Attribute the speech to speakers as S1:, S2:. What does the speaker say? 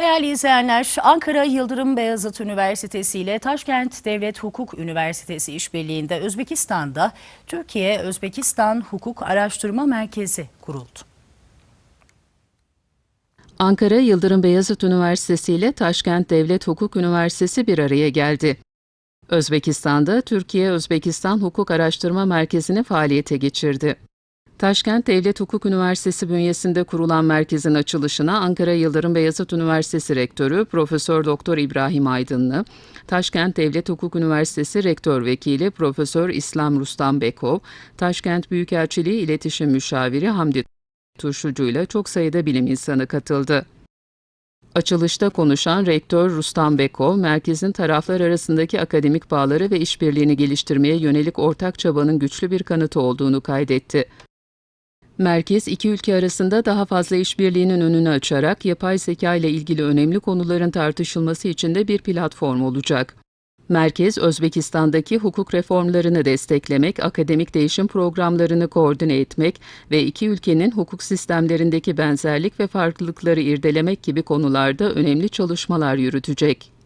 S1: Değerli izleyenler, Ankara Yıldırım Beyazıt Üniversitesi ile Taşkent Devlet Hukuk Üniversitesi işbirliğinde Özbekistan'da Türkiye-Özbekistan Hukuk Araştırma Merkezi kuruldu.
S2: Ankara Yıldırım Beyazıt Üniversitesi ile Taşkent Devlet Hukuk Üniversitesi bir araya geldi. Özbekistan'da Türkiye-Özbekistan Hukuk Araştırma Merkezi'ni faaliyete geçirdi. Taşkent Devlet Hukuk Üniversitesi bünyesinde kurulan merkezin açılışına Ankara Yıldırım Beyazıt Üniversitesi Rektörü Profesör Doktor İbrahim Aydınlı, Taşkent Devlet Hukuk Üniversitesi Rektör Vekili Profesör İslam Rustam Bekov, Taşkent Büyükelçiliği İletişim Müşaviri Hamdi Turşucu'yla çok sayıda bilim insanı katıldı. Açılışta konuşan Rektör Rustam Bekov, merkezin taraflar arasındaki akademik bağları ve işbirliğini geliştirmeye yönelik ortak çabanın güçlü bir kanıtı olduğunu kaydetti. Merkez, iki ülke arasında daha fazla işbirliğinin önünü açarak yapay zeka ile ilgili önemli konuların tartışılması için de bir platform olacak. Merkez, Özbekistan'daki hukuk reformlarını desteklemek, akademik değişim programlarını koordine etmek ve iki ülkenin hukuk sistemlerindeki benzerlik ve farklılıkları irdelemek gibi konularda önemli çalışmalar yürütecek.